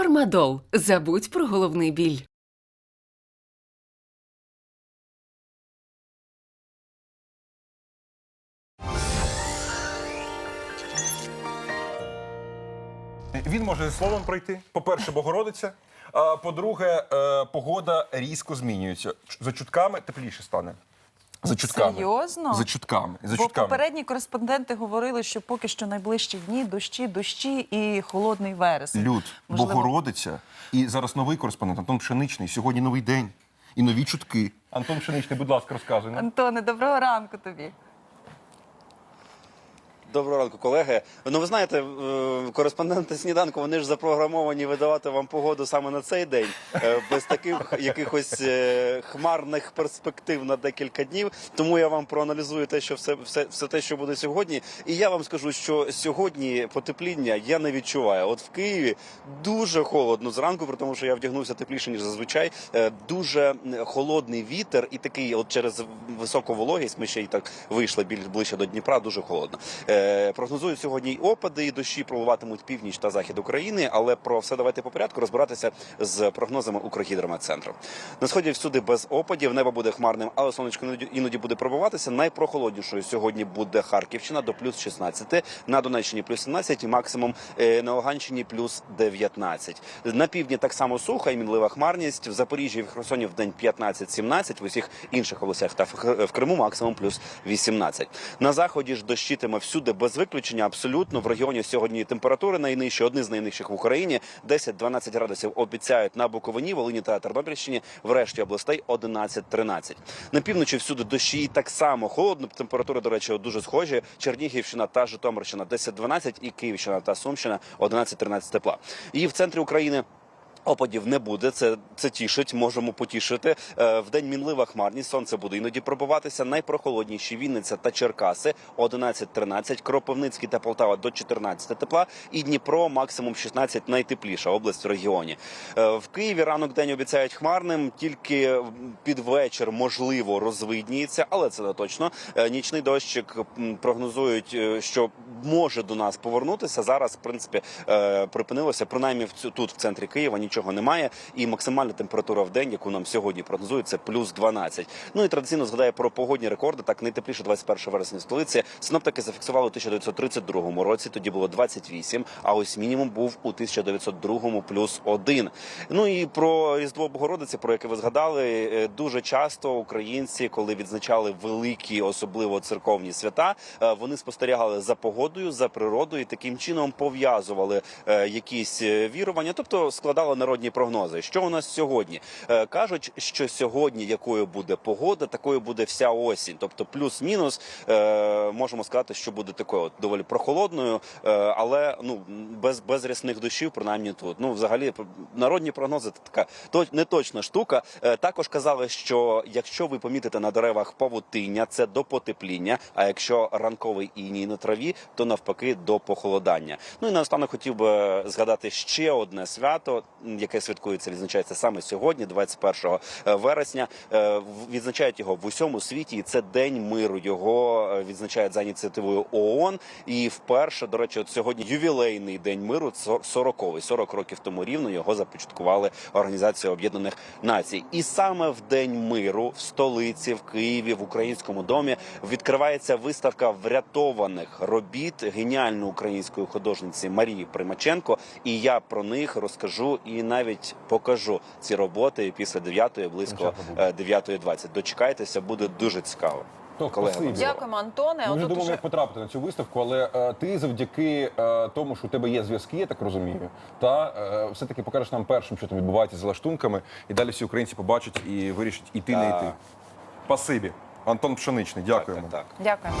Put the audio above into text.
Фармадол. Забудь про головний біль. Він може зі словом пройти. По-перше, Богородиця. А по-друге, е, погода різко змінюється. За чутками тепліше стане. За чутками. Серйозно? За чутками. За Бо чутками. попередні кореспонденти говорили, що поки що найближчі дні дощі, дощі і холодний вересень. Люд, Можливо, Богородиця. І зараз новий кореспондент Антон Пшеничний. Сьогодні новий день. І нові чутки. Антон Пшеничний, будь ласка, розказуй. нам. Антоне, доброго ранку тобі. Доброго ранку, колеги. Ну ви знаєте, е, кореспонденти сніданку вони ж запрограмовані видавати вам погоду саме на цей день, е, без таких якихось е, хмарних перспектив на декілька днів. Тому я вам проаналізую те, що все, все, все те, що буде сьогодні. І я вам скажу, що сьогодні потепління я не відчуваю. От в Києві дуже холодно зранку, при тому, що я вдягнувся тепліше ніж зазвичай. Дуже холодний вітер і такий, от через високу вологість, ми ще й так вийшли більш ближче до Дніпра. Дуже холодно. Е, Прогнозують сьогодні й опади, і дощі проливатимуть північ та захід України. Але про все давайте по порядку розбиратися з прогнозами Укргідрометцентру. На сході всюди без опадів, небо буде хмарним, але сонечко іноді- буде пробиватися. Найпрохолоднішою сьогодні буде Харківщина до плюс 16, на Донеччині плюс 17 і максимум е, на Луганщині плюс 19. На півдні так само суха і мінлива хмарність. В Запоріжжі і в Херсоні в день 15-17, в усіх інших областях та в Криму максимум плюс 18. На заході ж дощитиме всюди без виключення. Абсолютно в регіоні сьогодні температури найнижчі, одні з найнижчих в Україні. 10-12 градусів обіцяють на Буковині, Волині та Тернопільщині. В решті областей 11-13. На півночі всюди дощі і так само холодно. Температури, до речі, дуже схожі. Чернігівщина та Житомирщина 10-12 і Київщина та Сумщина 11-13 тепла. І в центрі України. Опадів не буде, це, це тішить, можемо потішити. Е, в день мінлива хмарність, сонце буде іноді пробиватися. Найпрохолодніші Вінниця та Черкаси 11-13, Кропивницький та Полтава до 14 тепла. І Дніпро максимум 16, найтепліша область в регіоні. Е, в Києві ранок день обіцяють хмарним, тільки під вечір можливо розвидніється, але це не точно. Е, нічний дощик прогнозують, що може до нас повернутися. Зараз, в принципі, припинилося. Принаймні тут в центрі Києва нічого немає. І максимальна температура в день, яку нам сьогодні прогнозують, це плюс 12. Ну і традиційно згадаю про погодні рекорди. Так найтепліше 21 вересня в столиці. Синоптики зафіксували у 1932 році. Тоді було 28, а ось мінімум був у 1902 плюс 1. Ну і про Різдво Богородиці, про яке ви згадали, е, дуже часто українці, коли відзначали великі, особливо церковні свята, е, вони спостерігали за погодою, за природою, і таким чином пов'язували е, якісь вірування, тобто складали народні прогнози. Що у нас сьогодні? Е, Кажуть, що сьогодні якою буде погода, такою буде вся осінь, тобто плюс-мінус. е, Можемо сказати, що буде такою доволі прохолодною, е, але ну без, без рясних дощів, принаймні тут. Ну, взагалі, народні прогнози це така не точна штука. Також казали, що якщо ви помітите на деревах павутиння, це до потепління. А якщо ранковий іній на траві, то навпаки до похолодання. Ну і наостанок хотів би згадати ще одне свято, яке святкується, відзначається саме сьогодні, 21 вересня. Е, Відзначають його в усьому світі, і це день миру. Його е, відзначають за ініціативою ООН. І вперше, до речі, от сьогодні ювілейний день миру, це 40-й, 40 років тому рівно його започаткували Організація Об'єднаних Націй. І саме в день миру в столиці, в Києві, в українському домі відкривається виставка врятованих робіт геніальної української художниці Марії Примаченко. І я про них розкажу і навіть покажу ці роботи після 9 близько Дякую. е, 9.20. Дочекайтеся, буде дуже цікаво. То, Дякуємо, Антоне. Ми вже думали, уже- як потрапити на цю виставку, але е, ти завдяки е, тому, що у тебе є зв'язки, я так розумію, та е, все-таки покажеш нам першим, що там відбувається з лаштунками, і далі всі українці побачать і вирішать іти, не йти. Спасибі. Антон Пшеничний, дякуємо. Так, так, так. Дякуємо.